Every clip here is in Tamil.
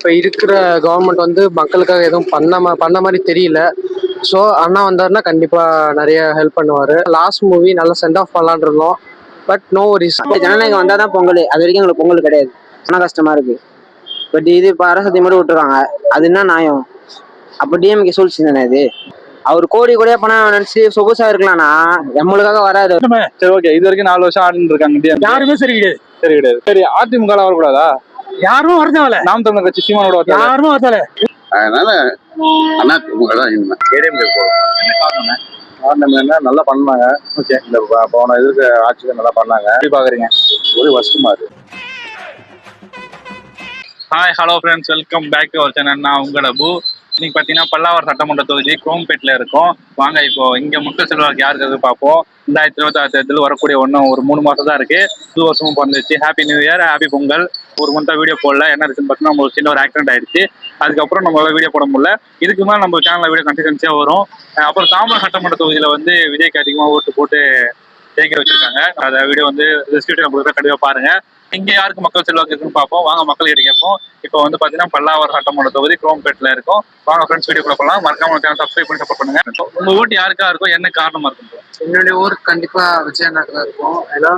இப்போ இருக்கிற கவர்மெண்ட் வந்து மக்களுக்காக எதுவும் பண்ண பண்ண மாதிரி தெரியல. ஸோ அண்ணா வந்தாருன்னா கண்டிப்பாக நிறைய ஹெல்ப் பண்ணுவார். லாஸ்ட் மூவி நல்லா சென்ட் ஆஃப் இருந்தோம். பட் நோ ரிஸ் ஜனநாயகம் வந்தால் தான் பொங்கல். அது வரைக்கும் எங்களுக்கு பொங்கல் கிடையாது. ஆனால் கஷ்டமா இருக்கு. பட் இது இப்போ அரசத்தை மட்டும் விட்டுருவாங்க அது என்ன நியாயம்? அப்போ டிஎம்கே சூழ்ச்சி தானே இது? அவர் கோடி கோடியா பணம் நினைச்சு சொகுசா இருக்கலாம்னா நம்மளுக்காக வராது சரி ஓகே இது வரைக்கும் நாலு வருஷம் ஆடிட்டு இருக்காங்க. யாருமே சரி கிடையாது. சரி கிடையாது. சரி அதிமுக வரக்கூடாதா? யாரும் வரதவல. நாம் தமிழர் கட்சி சீமானோட வரக்கூடாதா? யாருமே வரதல அதனால அண்ணா திமுக தான் இனிமே ஏடிஎம்கே என்ன காரணம் காரணம் என்ன நல்லா பண்ணாங்க. ஓகே இந்த போன இதுக்கு ஆட்சியில் நல்லா பண்ணாங்க. எப்படி பாக்குறீங்க? ஒரு வருஷமா இருக்கு hi hello friends welcome back to our channel நான் உங்கள பூ இன்னைக்கு பார்த்தீங்கன்னா பல்லாவர் சட்டமன்ற தொகுதி குரோம்பேட்டில் இருக்கும். வாங்க இப்போ இங்கே மக்கள் செல்வாக்கு யாருக்கு பார்ப்போம். ரெண்டாயிரத்தி இருபத்தி ஆறு தேர்தல் வரக்கூடிய ஒன்றும் ஒரு மூணு மாதம் தான் இருக்கு. புது வருஷமும் பிறந்துச்சு. Happy new year happy Pongal. ஒரு மந்த்தா வீடியோ போடல. என்ன இருக்குன்னு பார்த்தீங்கன்னா நம்ம ஒரு சின்ன ஒரு ஆக்சிடென்ட் ஆயிடுச்சு. அதுக்கப்புறம் நம்மளால வீடியோ போட முடியல. இதுக்கு மேலே நம்ம சேனலில் வீடியோ கன்சிஸ்டன்சியாக வரும். அப்புறம் தாம்பரம் சட்டமன்ற தொகுதியில் வந்து விஜய்க்கு அதிகமாக ஓட்டு போட்டு ஜெயிக்க வச்சிருக்காங்க. அந்த வீடியோ வந்து டிஸ்கிரிப்ஷன் கொடுக்குற கண்டிப்பாக பாருங்க. இங்க யாருக்கு மக்கள் செல்வாக்கு இருக்குன்னு பார்ப்போம். வாங்க மக்கள் கிட்ட கேட்போம். இப்போ வந்து பாத்தீங்கன்னா பல்லாவரம் சட்டமன்ற தொகுதி குரோம்பேட்ல இருக்கும். வாங்க ஃப்ரெண்ட்ஸ் வீடியோ போகலாம் மறக்காம சேனல் சப்ஸ்கிரைப் பண்ணி சப்போர்ட் பண்ணுங்க. உங்க ஓட்டு யாருக்கா இருக்கும்? என்ன காரணமா இருக்கும்? என்னுடைய ஊர் கண்டிப்பாக விஜய் அண்ணாக்கு தான் இருக்கும். ஏன்னா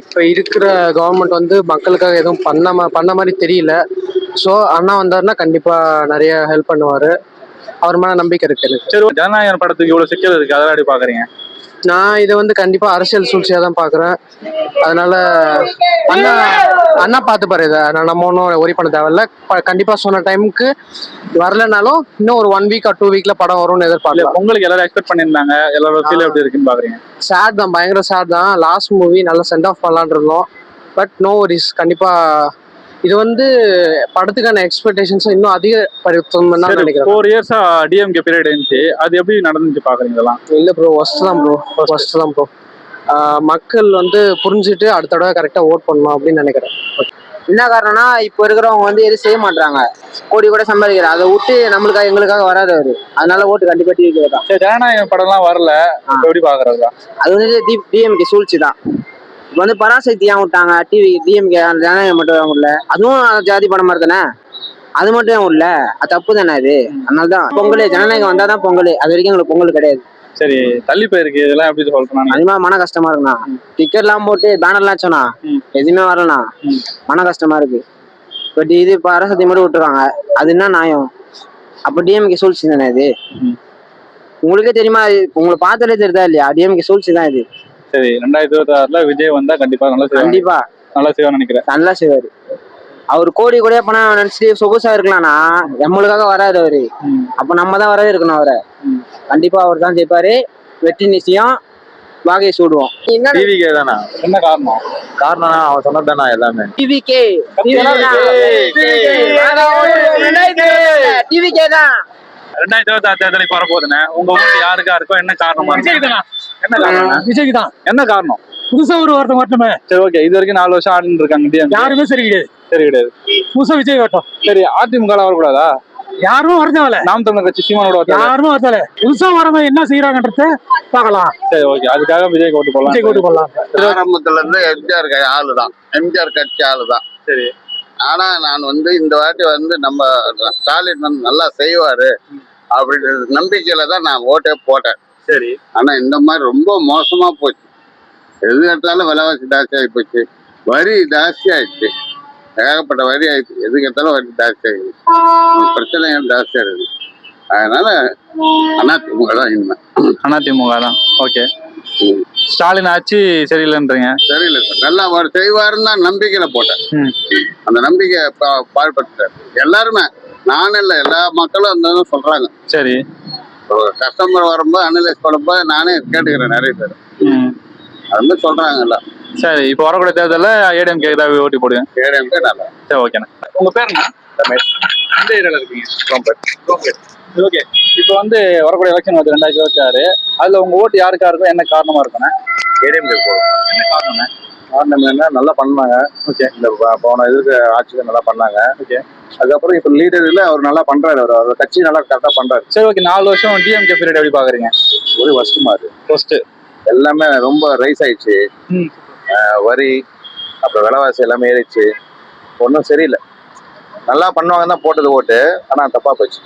இப்போ இருக்கிற கவர்மெண்ட் வந்து மக்களுக்காக எதுவும் பண்ண பண்ண மாதிரி தெரியல. ஸோ அண்ணா வந்தாருன்னா கண்டிப்பாக நிறைய ஹெல்ப் பண்ணுவார். அவர் மேலே நம்பிக்கை இருக்கு சரி ஜனநாயகம் படத்துக்கு இவ்வளவு சிக்கல் இருக்கு. அதெல்லாம் எப்படி பாக்குறீங்க? நான் இதை வந்து கண்டிப்பா அரசியல் சூழ்ச்சியா தான் பாக்குறேன் அதனால அண்ணா அண்ணா பார்த்துப்பாரு இதை. நம்ம ஒன்றும் ஒரி பண்ண தேவையில்ல. கண்டிப்பா சொன்ன டைமுக்கு வரலனாலும் இன்னும் ஒரு ஒன் வீக் ஆர் டூ வீக்ல படம் வரும்னு எதிர்பார்க்கலாம். உங்களுக்கு எல்லாரும் எக்ஸ்பெக்ட் பண்ணியிருந்தாங்க? எல்லாரோட ஃபீல் எப்படி இருக்குன்னு பாக்குறீங்க? சேட் தான் பயங்கர சேட் தான். லாஸ்ட் மூவி நல்லா சென்ட் ஆஃப் பண்ணலான்னு இருந்தோம். பட் நோ வரிஸ் கண்டிப்பா இது வந்து படத்துக்கான எக்ஸ்பெக்டேஷன்ஸ் இன்னும் அதிகப்படுத்தும் தான் நினைக்கிறேன். ஃபோர் இயர்ஸா டிஎம்கே பீரியட் இருந்துச்சு. அது எப்படி நடந்துச்சு பாக்குறீங்க இதெல்லாம்? இல்ல ப்ரோ ஃபர்ஸ்ட் தான் ப்ரோ ஃபர்ஸ்ட் தான் ப்ரோ மக்கள் வந்து புரிஞ்சுட்டு அடுத்த தடவை கரெக்டாக ஓட் பண்ணணும் அப்படின்னு நினைக்கிறேன். என்ன காரணம்னா இப்போ இருக்கிறவங்க வந்து எதுவும் செய்ய மாட்டாங்க கோடி கூட சம்பாதிக்கிறாங்க. அதை விட்டு நம்மளுக்காக எங்களுக்காக வராது அவரு. அதனால ஓட்டு கண்டிப்பா டிவிக்கு தான் சரி ஜனநாயகம் படம்லாம் வரல. எப்படி பாக்குறதா? அது வந்து டிஎம்கே சூழ்ச்சி தான் இப்போ வந்து பராசக்தி ஏன் விட்டாங்க? டிவி டிஎம்கே ஜனநாயகம் மட்டும் முடியல அதுவும் ஜாதி படம் தானே? அது மட்டும் ஏன் விடல? அது தப்பு தானே அது? அதனால தான் பொங்கல் ஜனநாயகம் வந்தால் தான் பொங்கல். அது வரைக்கும் எங்களுக்கு பொங்கல் கிடையாது. சரி தள்ளி போயிருக்கு. இதெல்லாம் எப்படி சொல்றேன் அதிகமாக மன கஷ்டமா இருக்குண்ணா. டிக்கெட்லாம் போட்டு பேனர்லாம் வச்சோண்ணா ம். எதுவுமே வரலண்ணா. மன கஷ்டமா இருக்கு. பட் இது இப்போ அரசத்தை மட்டும் விட்டுருவாங்க அது என்ன நியாயம்? அப்போ டிஎம்கே சூழ்ச்சி தானே இது. உங்களுக்கே தெரியுமா உங்களை பார்த்தாலே தெரியுதா இல்லையா? டிஎம்கே சூழ்ச்சி தான் இது. சரி ரெண்டாயிரத்தி இருபத்தி ஆறுல விஜய் வந்தா கண்டிப்பா நல்லா செய்வாங்க கண்டிப்பா. நல்லா செய்வான்னு நினைக்கிறேன். நல்லா செய்வாரு. அவர் கோடி கோடியா பணம் நினைச்சு சொகுசா இருக்கலாம்னா நம்மளுக்காக வராது அவரு. அப்ப நம்ம தான் வரவே இருக்கணும் அவரை. கண்டிப்பா அவர் தான் ஜெயிப்பாரு. வெற்றி நிச்சயம். வாகையை சூடுவோம் என்ன டிவிகே தானா? என்ன காரணம்? காரணம் அவன் சொன்னது தானா எல்லாமே? டிவிகே டிவிகே தான். ரெண்டாயிரத்தி இருபத்தி ஆறு தேர்தலுக்கு வரப்போகுதுண்ணே. உங்க ஓட்டு யாருக்கா இருக்கோ என்ன காரணமா விஜய்க்கு தானா என்ன காரணம்? விஜய்க்கு தான் என்ன காரணம்? புதுசா ஒரு ஒருத்தன் வரட்டுமே சரி ஓகே. இது வரைக்கும் நாலு வருஷம் ஆடிட்டு இருக்காங்க யாருமே சரி கிடையாது. சரி கிடையாது. புதுசா விஜய் வரட்டும். சரி அதிமுக வரக்கூடாதா? யாரும் வரதவல நாம் தமிழர் கட்சி சீமானோட? யாருமே வரதல புதுசா வரவங்க என்ன செய்யறாங்கன்றத பார்க்கலாம். சரி ஓகே. அதுக்காக விஜய் ஓட்டு போடலாம் விஜய் ஓட்டு போடலாம் ஆரம்பத்துல இருந்து எம்ஜிஆர் ஆளு தான் எம்ஜிஆர் கட்சி ஆளு தான் சரி. ஆனா நான் வந்து இந்த வாட்டி வந்து நம்ம ஸ்டாலின் வந்து நல்லா செய்வாரு அப்படின்ற நம்பிக்கையில தான் நான் ஓட்டே போட்டேன். சரி. ஆனா இந்த மாதிரி ரொம்ப மோசமா போச்சு. எது எடுத்தாலும் விலைவாசி ஜாஸ்தி ஆகி போச்சு. வரி ஜாஸ்தி ஆயிடுச்சு. ஏகப்பட்ட வரி ஆயிடுச்சு. எது கேட்டாலும் வரி ஜாஸ்தி ஆயிடுச்சு பிரச்சனைகள் ஜாஸ்தியா இருக்கு அதனால அண்ணா திமுக தான் இனிமே. அதிமுக தான். ஓகே. ஸ்டாலின் ஆட்சி சரியில்லைன்றீங்க. சரியில்லை சார். நல்லா அவர் செய்வாருன்னு தான் நம்பிக்கையில போட்டேன். அந்த நம்பிக்கை பா- பாழ்பட்டார் எல்லாருமே நானும் இல்லை எல்லா மக்களும் அந்த சொல்றாங்க. சரி. கஸ்டமர் வரும்போது அனலைஸ் பண்ணும்போது நானே கேட்டுக்கிறேன் நிறைய பேர். ம். அது மாதிரி சொல்றாங்க எல்லாம். சரி இப்போ வரக்கூடிய தேர்தலில் ஏடிஎம்கே தான் ஓட்டி போடுங்க. ஏடிஎம்கே நல்லா. சரி ஓகேண்ணா உங்க பேர் என்ன? ஏரியால இருக்கீங்க? ஓகே. இப்போ வந்து வரக்கூடிய எலெக்ஷன் வருது ரெண்டாயிரத்தி இருபத்தி ஆறு. அதுல உங்க ஓட்டு யாருக்கா இருக்கும் என்ன காரணமா இருக்குண்ணே ஏடிஎம்கே போகும் என்ன காரணம் காரணம் என்ன நல்லா பண்ணாங்க. ஓகே. இந்த ப- போன இதுக்கு ஆட்சியில் நல்லா பண்ணாங்க. ஓகே. அதுக்கப்புறம் இப்போ லீடர்ல அவர் நல்லா பண்றாரு அவர். அவர் கட்சி நல்லா கரெக்டா பண்றாரு. சரி ஓகே. நாலு வருஷம் டிஎம்கே பீரியட் எப்படி பாக்குறீங்க? ஒரு வருஷமா அது ஃபர்ஸ்ட் எல்லாமே ரொம்ப ரைஸ் ஆயிடுச்சு. ம். அஹ் வரி அப்புறம் விலைவாசி எல்லாமே ஏறிடுச்சு. ஒன்றும் சரியில்லை. நல்லா பண்ணுவாங்க தான் போட்டது ஓட்டு ஆனா தப்பா போச்சு.